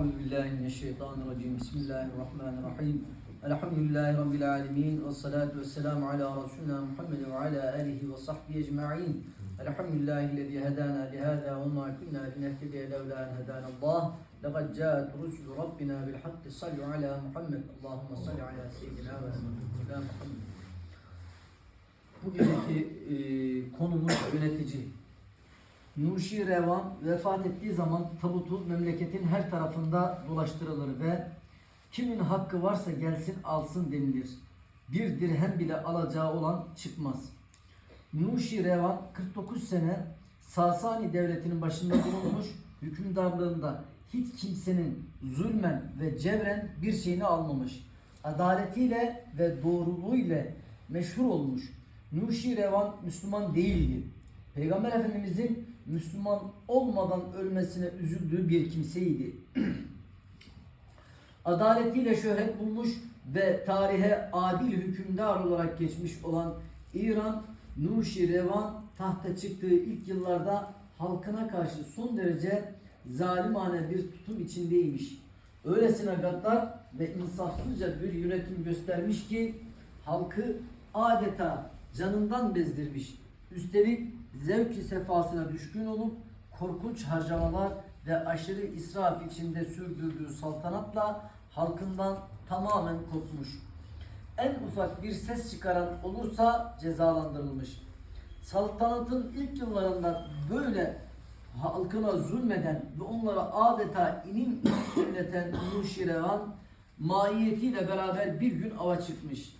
Euzu billahi mineşşeytanirracim. Bismillahirrahmanirrahim. Elhamdülillahi rabbil alamin ve salatu vesselamu ala resulina Muhammed ve ala alihi ve sahbihi ecmaîn. Elhamdülillahi'llezî hedana lihâzâ ve mâ kunnâ linehtediye levlâ en hedânallâh. Lekad câet rusulü rabbina bil hakki sallu ala Muhammed. Allahümme salli ala seyyidina ve seyyidina Muhammed. Bugünkü e, konumuz yönetici. Nuşi Revan vefat ettiği zaman tabutu memleketin her tarafında dolaştırılır ve kimin hakkı varsa gelsin alsın denilir. Bir dirhem bile alacağı olan çıkmaz. Nuşi Revan 49 sene Sasani devletinin başında bulunmuş hükümdarlığında hiç kimsenin zulmen ve cevren bir şeyini almamış. Adaletiyle ve doğruluğuyla meşhur olmuş. Nuşi Revan Müslüman değildi. Peygamber Efendimizin Müslüman olmadan ölmesine üzüldüğü bir kimseydi. Adaletiyle şöhret bulmuş ve tarihe adil hükümdar olarak geçmiş olan İran Nuşirevan tahta çıktığı ilk yıllarda halkına karşı son derece zalimane bir tutum içindeymiş. Öylesine gaddar ve insafsızca bir yönetim göstermiş ki halkı adeta canından bezdirmiş. Üstelik zevki sefasına düşkün olup korkunç harcamalar ve aşırı israf içinde sürdürdüğü saltanatla halkından tamamen kopmuş. En ufak bir ses çıkaran olursa cezalandırılmış. Saltanatın ilk yıllarında böyle halkına zulmeden ve onlara adeta inim inleten Nuşirevan mahiyetiyle beraber bir gün ava çıkmış.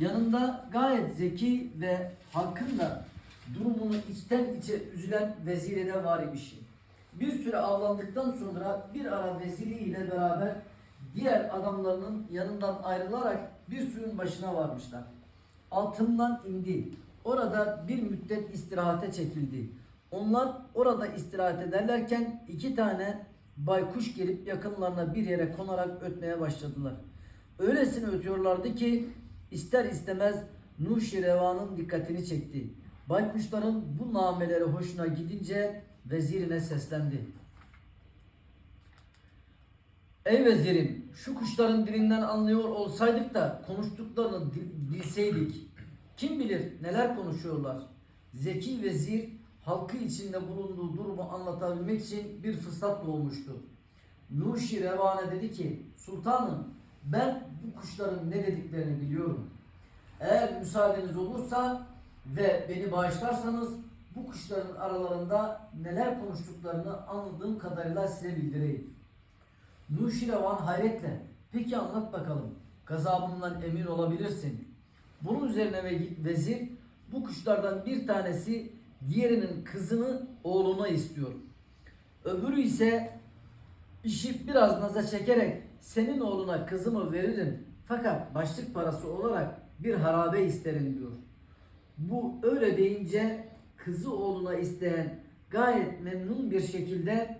Yanında gayet zeki ve halkın da durumunu içten içe üzülen vezire de var imiş. Bir süre avlandıktan sonra bir ara veziriyle beraber diğer adamlarının yanından ayrılarak bir suyun başına varmışlar. Altından indi. Orada bir müddet istirahate çekildi. Onlar orada istirahat ederlerken iki tane baykuş gelip yakınlarına bir yere konarak ötmeye başladılar. Öylesine ötüyorlardı ki ister istemez Nuşirevan'ın dikkatini çekti. Baykuşların bu nameleri hoşuna gidince vezirine seslendi. Ey vezirim, şu kuşların dilinden anlıyor olsaydık da konuştuklarını bilseydik. Kim bilir neler konuşuyorlar. Zeki vezir halkı içinde bulunduğu durumu anlatabilmek için bir fırsat doğmuştu. Nuşi Revane dedi ki, Sultanım ben bu kuşların ne dediklerini biliyorum. Eğer müsaadeniz olursa ve beni bağışlarsanız bu kuşların aralarında neler konuştuklarını anladığım kadarıyla size bildireyim. Nuşirevan hayretle peki anlat bakalım gazabından emin olabilirsin. Bunun üzerine ve vezir bu kuşlardan bir tanesi diğerinin kızını oğluna istiyor. Öbürü ise işi biraz naza çekerek senin oğluna kızımı veririm fakat başlık parası olarak bir harabe isterim diyor. Bu öyle deyince kızı oğluna isteyen gayet memnun bir şekilde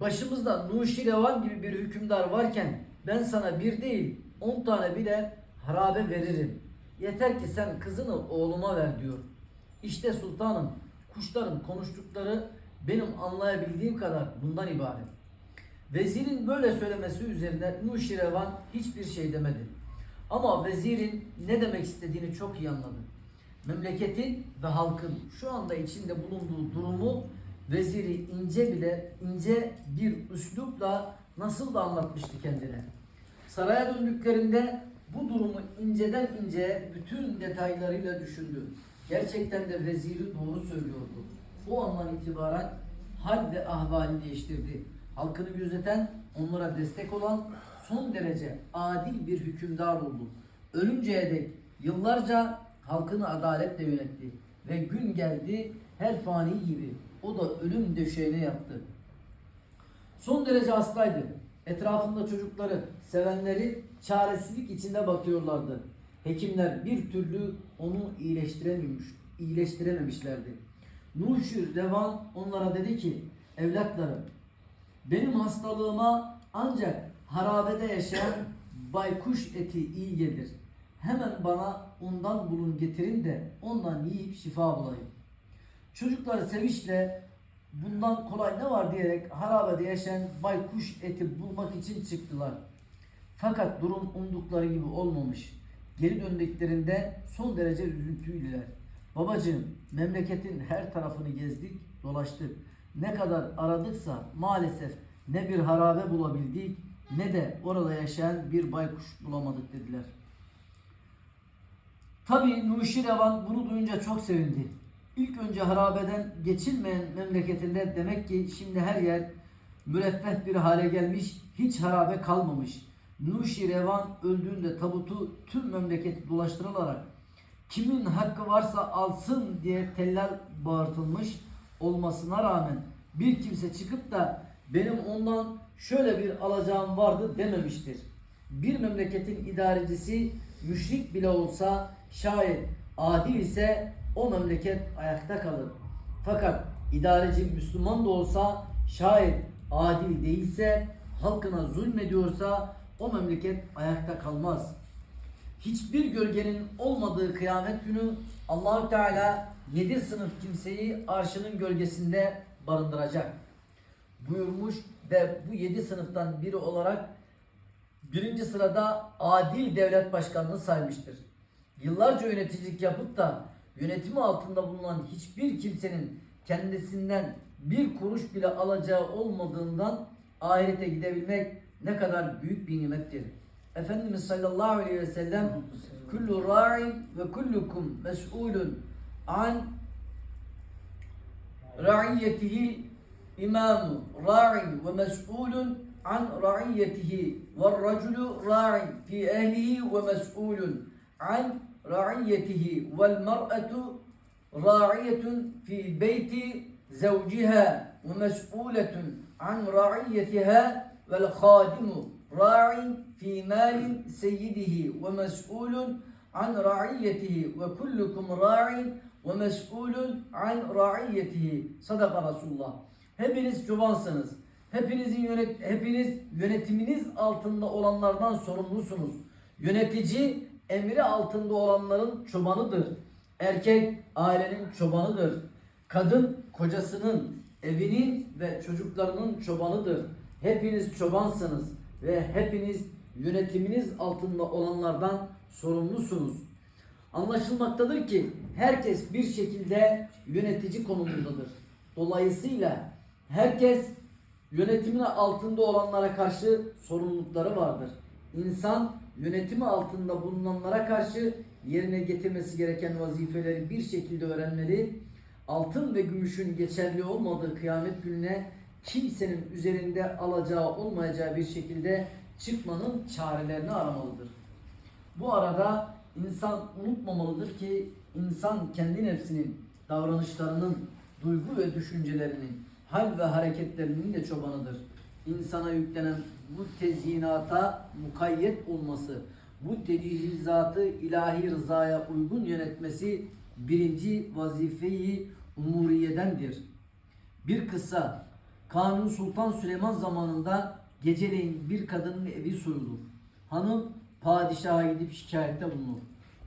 başımızda Nuşirevan gibi bir hükümdar varken ben sana bir değil on tane bile harabe veririm. Yeter ki sen kızını oğluma ver diyor. İşte sultanım kuşların konuştukları benim anlayabildiğim kadar bundan ibaret. Vezirin böyle söylemesi üzerine Nuşirevan hiçbir şey demedi. Ama vezirin ne demek istediğini çok iyi anladı. Memleketin ve halkın şu anda içinde bulunduğu durumu veziri ince bile ince bir üslupla nasıl da anlatmıştı kendine. Saraya döndüklerinde bu durumu inceden inceye bütün detaylarıyla düşündü. Gerçekten de veziri doğru söylüyordu. O andan itibaren hal ve ahvalini değiştirdi. Halkını gözeten, onlara destek olan son derece adil bir hükümdar oldu. Ölünceye dek yıllarca halkını adaletle yönetti. Ve gün geldi her fani gibi o da ölüm döşeğine yattı. Son derece hastaydı. Etrafında çocukları, sevenleri çaresizlik içinde bakıyorlardı. Hekimler bir türlü onu iyileştirememiş, iyileştirememişlerdi. Nuşür Revan onlara dedi ki, evlatlarım benim hastalığıma ancak harabede yaşayan baykuş eti iyi gelir. Hemen bana ondan bulun getirin de ondan yiyip şifa bulayım. Çocuklar sevinçle bundan kolay ne var diyerek harabede yaşayan baykuş eti bulmak için çıktılar. Fakat durum umdukları gibi olmamış. Geri döndüklerinde son derece üzüntüydüler. Babacığım memleketin her tarafını gezdik, dolaştık. Ne kadar aradıksa maalesef ne bir harabe bulabildik ne de orada yaşayan bir baykuş bulamadık dediler. Tabii Nuşirevan bunu duyunca çok sevindi. İlk önce harabeden geçilmeyen memleketinde demek ki şimdi her yer müreffeh bir hale gelmiş, hiç harabe kalmamış. Nuşirevan öldüğünde tabutu tüm memleket dolaştırılarak kimin hakkı varsa alsın diye tellal bağırtılmış olmasına rağmen bir kimse çıkıp da benim ondan şöyle bir alacağım vardı dememiştir. Bir memleketin idarecisi müşrik bile olsa şayet adil ise o memleket ayakta kalır. Fakat idareci Müslüman da olsa şayet adil değilse halkına zulmediyorsa o memleket ayakta kalmaz. Hiçbir gölgenin olmadığı kıyamet günü Allahü Teala yedi sınıf kimseyi arşının gölgesinde barındıracak buyurmuş ve bu yedi sınıftan biri olarak birinci sırada adil devlet başkanlığı saymıştır. Yıllarca yöneticilik yapıp da yönetimi altında bulunan hiçbir kimsenin kendisinden bir kuruş bile alacağı olmadığından ahirete gidebilmek ne kadar büyük bir nimettir. Efendimiz sallallahu aleyhi ve sellem kullu ra'in ve kullukum mes'ulun an ra'iyetihi إمام راع ومسؤول عن رعيته والرجل راع في أهله ومسؤول عن رعيته والمرأة راعية في بيت زوجها ومسؤولة عن رعيتها والخادم راع في مال سيده ومسؤول عن رعيته وكلكم راع ومسؤول عن رعيته. صدق رسول الله. Hepiniz çobansınız. Hepinizin yönet hepiniz yönetiminiz altında olanlardan sorumlusunuz. Yönetici emri altında olanların çobanıdır. Erkek ailenin çobanıdır. Kadın kocasının, evinin ve çocuklarının çobanıdır. Hepiniz çobansınız ve hepiniz yönetiminiz altında olanlardan sorumlusunuz. Anlaşılmaktadır ki herkes bir şekilde yönetici konumundadır. Dolayısıyla herkes yönetimine altında olanlara karşı sorumlulukları vardır. İnsan yönetimi altında bulunanlara karşı yerine getirmesi gereken vazifeleri bir şekilde öğrenmeli. Altın ve gümüşün geçerli olmadığı kıyamet gününe kimsenin üzerinde alacağı olmayacağı bir şekilde çıkmanın çarelerini aramalıdır. Bu arada insan unutmamalıdır ki insan kendi nefsinin, davranışlarının, duygu ve düşüncelerinin, hal ve hareketlerinin de çobanıdır. İnsana yüklenen bu tezyinata mukayyet olması, bu tecihizatı ilahi rızaya uygun yönetmesi birinci vazifeyi umuriyedendir. Bir kısa Kanuni Sultan Süleyman zamanında geceleyin bir kadının evi soyulur. Hanım padişaha gidip şikayette bulunur.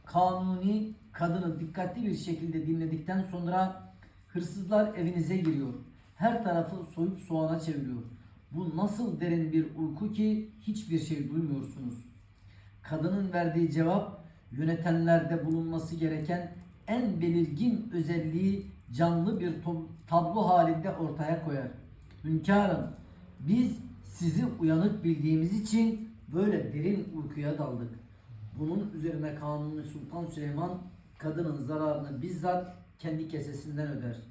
Kanuni kadını dikkatli bir şekilde dinledikten sonra hırsızlar evinize giriyor. Her tarafı soyup soğana çeviriyor. Bu nasıl derin bir uyku ki hiçbir şey duymuyorsunuz. Kadının verdiği cevap yönetenlerde bulunması gereken en belirgin özelliği canlı bir tablo halinde ortaya koyar. Hünkârım, biz sizi uyanık bildiğimiz için böyle derin uykuya daldık. Bunun üzerine Kanuni Sultan Süleyman kadının zararını bizzat kendi kesesinden öder.